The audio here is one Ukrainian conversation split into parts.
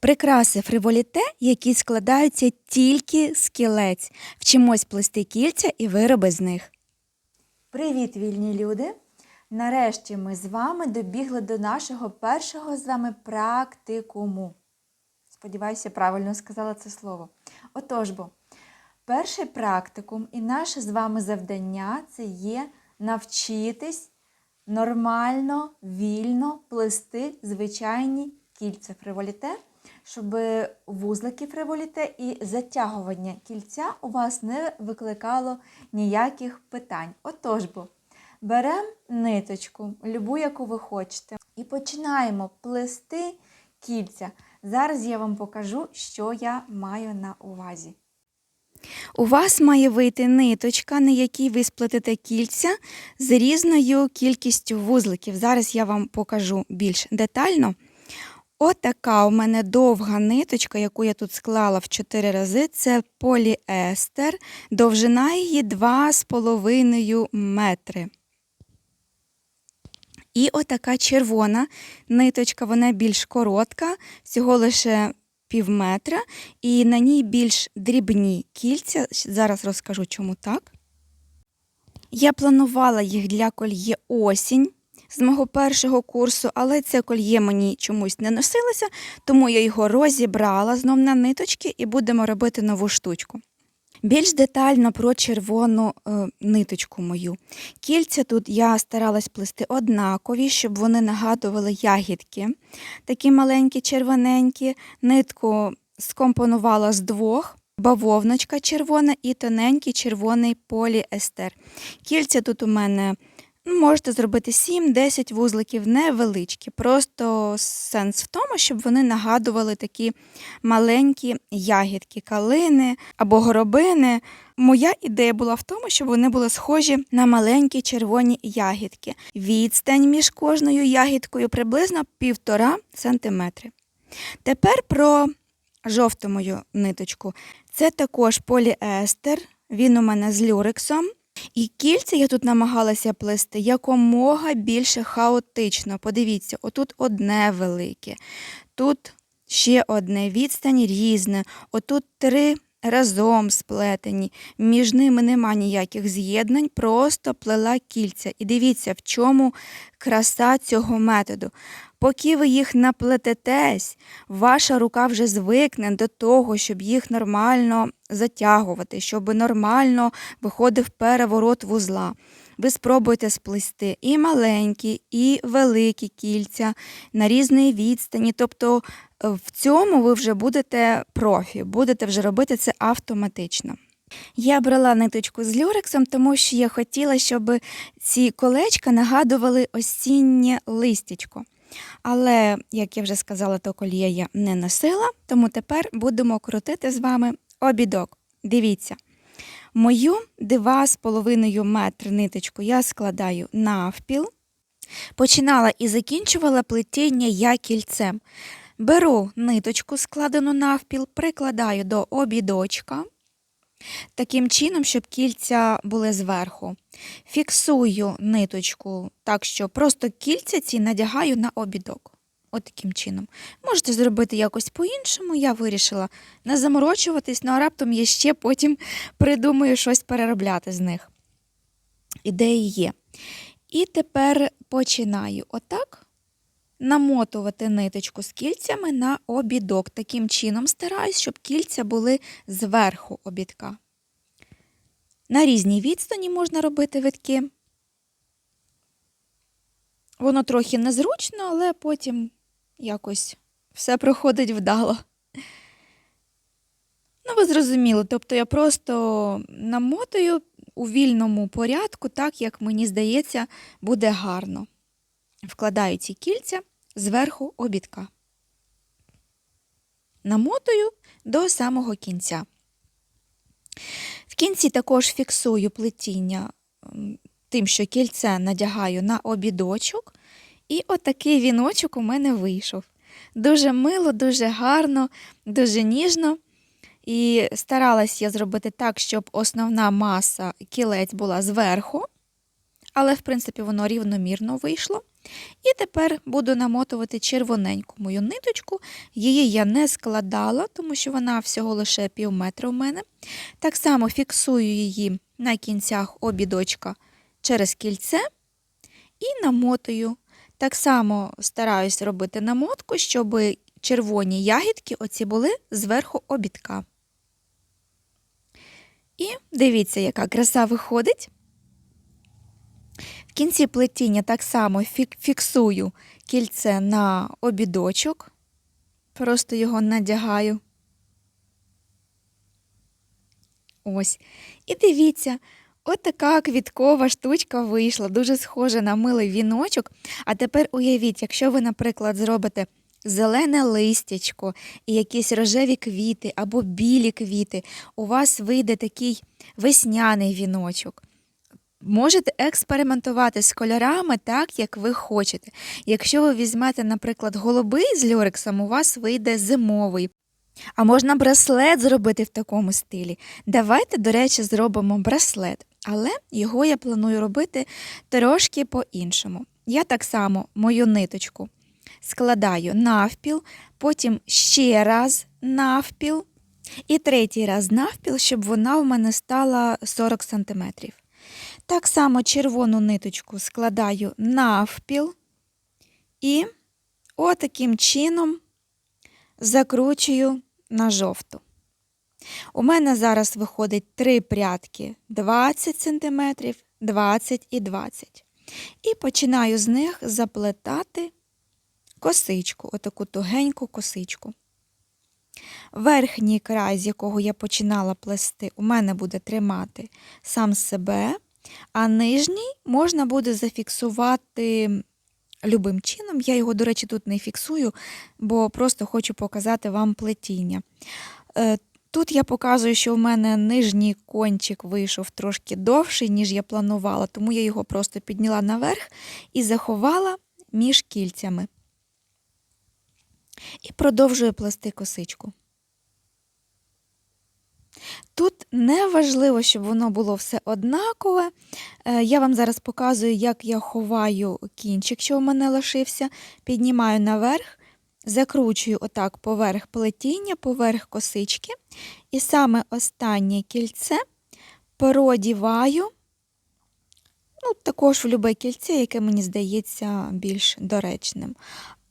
Прикраси фриволіте, які складаються тільки з кілець. Вчимось плести кільця і вироби з них. Привіт, вільні люди! Нарешті ми з вами добігли до нашого першого з вами практикуму. Сподіваюся, правильно сказала це слово. Отож бо, перший практикум і наше з вами завдання це є навчитись нормально, вільно плести звичайні кільця фриволіте, щоб вузлики фриволіте і затягування кільця у вас не викликало ніяких питань. Отож бо, беремо ниточку, любу, яку ви хочете, і починаємо плести кільця. Зараз я вам покажу, що я маю на увазі. У вас має вийти ниточка, на якій ви сплетете кільця з різною кількістю вузликів. Зараз я вам покажу більш детально. Отака у мене довга ниточка, яку я тут склала в 4 рази, це поліестер. Довжина її 2,5 метри. І отака червона ниточка, вона більш коротка, всього лише пів метра, і на ній більш дрібні кільця. Зараз розкажу, чому так. Я планувала їх для кольє осінь з мого першого курсу, але це кольє мені чомусь не носилося, тому я його розібрала знов на ниточки і будемо робити нову штучку. Більш детально про червону е, ниточку мою. Кільця тут я старалась плести однакові, щоб вони нагадували ягідки. Такі маленькі, червоненькі. Нитку скомпонувала з двох. Бавовночка червона і тоненький червоний поліестер. Кільця тут у мене можете зробити 7-10 вузликів, невеличкі. Просто сенс в тому, щоб вони нагадували такі маленькі ягідки, калини або горобини. Моя ідея була в тому, щоб вони були схожі на маленькі червоні ягідки. Відстань між кожною ягідкою приблизно 1,5 см. Тепер про жовту мою ниточку. Це також поліестер, він у мене з люрексом. І кільця я тут намагалася плести якомога більше хаотично. Подивіться, отут одне велике, тут ще одне відстань різне, отут три разом сплетені. Між ними нема ніяких з'єднань, просто плела кільця. І дивіться, в чому краса цього методу. Поки ви їх наплететесь, ваша рука вже звикне до того, щоб їх нормально затягувати, щоб нормально виходив переворот вузла. Ви спробуйте сплести і маленькі, і великі кільця на різної відстані. Тобто е, в цьому ви вже будете профі, будете вже робити це автоматично. Я брала ниточку з люрексом, тому що я хотіла, щоб ці колечка нагадували осіннє листячко. Але, як я вже сказала, то коліє я не носила, тому тепер будемо крутити з вами обідок. Дивіться, мою 2,5 метр ниточку я складаю навпіл. Починала і закінчувала плетіння я кільцем. Беру ниточку, складену навпіл, прикладаю до обідочка. Таким чином, щоб кільця були зверху. Фіксую ниточку так, що просто кільця ці надягаю на обідок. От таким чином. Можете зробити якось по-іншому. Я вирішила не заморочуватись, ну а раптом я ще потім придумаю щось переробляти з них. Ідеї є. І тепер починаю отак намотувати ниточку з кільцями на обідок. Таким чином стараюсь, щоб кільця були зверху обідка. На різній відстані можна робити витки. Воно трохи незручно, але потім якось все проходить вдало. Ну, ви зрозуміли, тобто я просто намотую у вільному порядку, так як мені здається, буде гарно. Вкладаю ці кільця зверху обідка. Намотую до самого кінця. В кінці також фіксую плетіння тим, що кільце надягаю на обідочок. І отакий віночок у мене вийшов. Дуже мило, дуже гарно, дуже ніжно. І старалась я зробити так, щоб основна маса кілець була зверху, але, в принципі, воно рівномірно вийшло. І тепер буду намотувати червоненьку мою ниточку. Її я не складала, тому що вона всього лише пів метра у мене. Так само фіксую її на кінцях обідочка через кільце і намотую. Так само стараюсь робити намотку, щоб червоні ягідки оці були зверху обідка. І дивіться, яка краса виходить. В кінці плетіння так само фіксую кільце на обідочок, просто його надягаю. Ось. І дивіться, от така квіткова штучка вийшла, дуже схожа на милий віночок. А тепер уявіть, якщо ви, наприклад, зробите зелене листячко і якісь рожеві квіти або білі квіти, у вас вийде такий весняний віночок. Можете експериментувати з кольорами так, як ви хочете. Якщо ви візьмете, наприклад, голубий з люрексом, у вас вийде зимовий. А можна браслет зробити в такому стилі. Давайте, до речі, зробимо браслет, але його я планую робити трошки по-іншому. Я так само мою ниточку складаю навпіл, потім ще раз навпіл і третій раз навпіл, щоб вона у мене стала 40 см. Так само червону ниточку складаю навпіл і отаким чином закручую на жовту. У мене зараз виходить три прядки 20 см, 20 і 20. І починаю з них заплетати косичку, отаку тугеньку косичку. Верхній край, з якого я починала плести, у мене буде тримати сам себе, а нижній можна буде зафіксувати любим чином. Я його, до речі, тут не фіксую, бо просто хочу показати вам плетіння. Е, Тут я показую, що в мене нижній кончик вийшов трошки довший, ніж я планувала, тому я його просто підняла наверх і заховала між кільцями. І продовжую плести косичку. Тут не важливо, щоб воно було все однакове. Е, Я вам зараз показую, як я ховаю кінчик, що у мене лишився, піднімаю наверх, закручую отак поверх плетіння, поверх косички. І саме останнє кільце переодіваю, ну, також в любе кільце, яке мені здається більш доречним.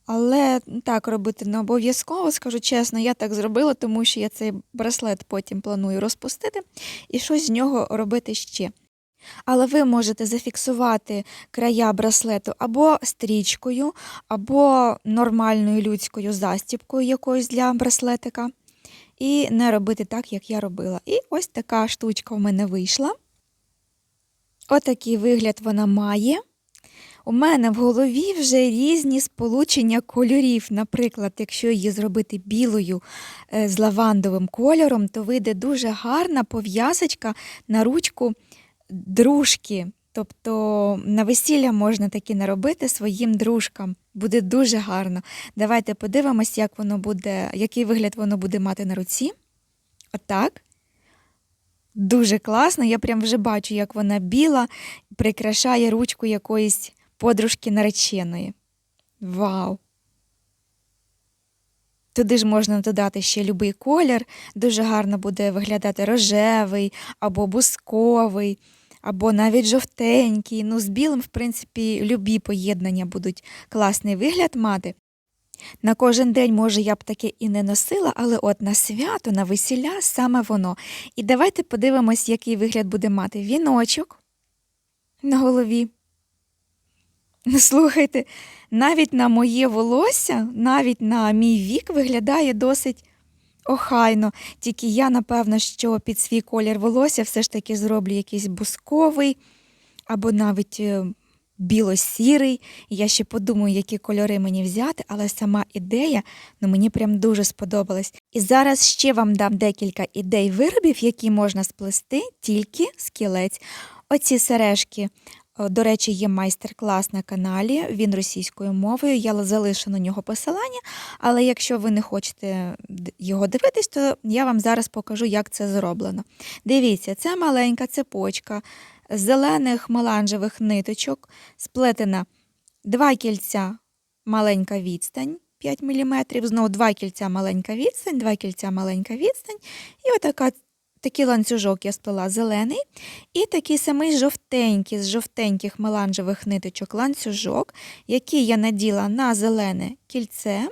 Але так робити не обов'язково, скажу чесно, я так зробила, тому що я цей браслет потім планую розпустити і щось з нього робити ще. Але ви можете зафіксувати края браслету або стрічкою, або нормальною людською застіпкою якоюсь для браслетика. І не робити так, як я робила. І ось така штучка в мене вийшла. Отакий вигляд вона має. У мене в голові вже різні сполучення кольорів. Наприклад, якщо її зробити білою е, з лавандовим кольором, то вийде дуже гарна пов'язочка на ручку дружки. Тобто на весілля можна такі наробити своїм дружкам. Буде дуже гарно. Давайте подивимось, як воно буде, який вигляд воно буде мати на руці. Отак. Дуже класно. Я прям вже бачу, як вона біла, прикрашає ручку якоїсь подружки нареченої. Вау! Туди ж можна додати ще будь-який колір, дуже гарно буде виглядати рожевий або бусковий, або навіть жовтенький. Ну, з білим, в принципі, любі поєднання будуть класний вигляд мати. На кожен день, може, я б таке і не носила, але от на свято, на весілля саме воно. І давайте подивимось, який вигляд буде мати віночок на голові. Слухайте, навіть на моє волосся, навіть на мій вік виглядає досить охайно. Тільки я, напевно, що під свій колір волосся все ж таки зроблю якийсь бусковий або навіть е, біло-сірий. Я ще подумаю, які кольори мені взяти, але сама ідея ну, мені прям дуже сподобалась. І зараз ще вам дам декілька ідей виробів, які можна сплести тільки з кілець. Оці сережки. О, До речі, є майстер-клас на каналі, він російською мовою. Я залишу на нього посилання, але якщо ви не хочете його дивитись, то я вам зараз покажу, як це зроблено. Дивіться, це маленька цепочка з зелених меланжевих ниточок, сплетена два кільця маленька відстань 5 мм, знову два кільця маленька відстань, два кільця маленька відстань. І отака, такий ланцюжок я сплела зелений. І такий самий жовтенький, з жовтеньких меланжевих ниточок ланцюжок, який я наділа на зелене кільце.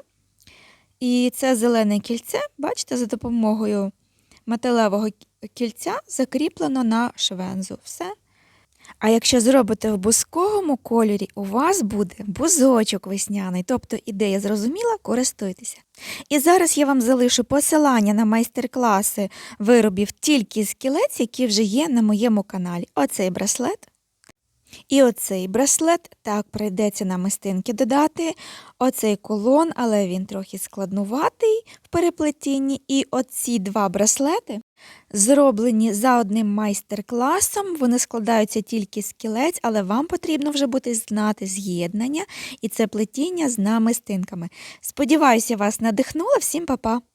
І це зелене кільце, бачите, за допомогою металевого кільця закріплено на швензу. Все. А якщо зробите в бусковому кольорі, у вас буде бузочок весняний, тобто ідея зрозуміла, користуйтеся. І зараз я вам залишу посилання на майстер-класи виробів тільки з кілець, які вже є на моєму каналі. Оцей браслет. І оцей браслет, так, прийдеться на мистинки додати. Оцей колон, але він трохи складнуватий в переплетінні. І оці два браслети зроблені за одним майстер-класом. Вони складаються тільки з кілець, але вам потрібно вже буде знати з'єднання і це плетіння з намистинками. Сподіваюся, вас надихнуло. Всім па-па!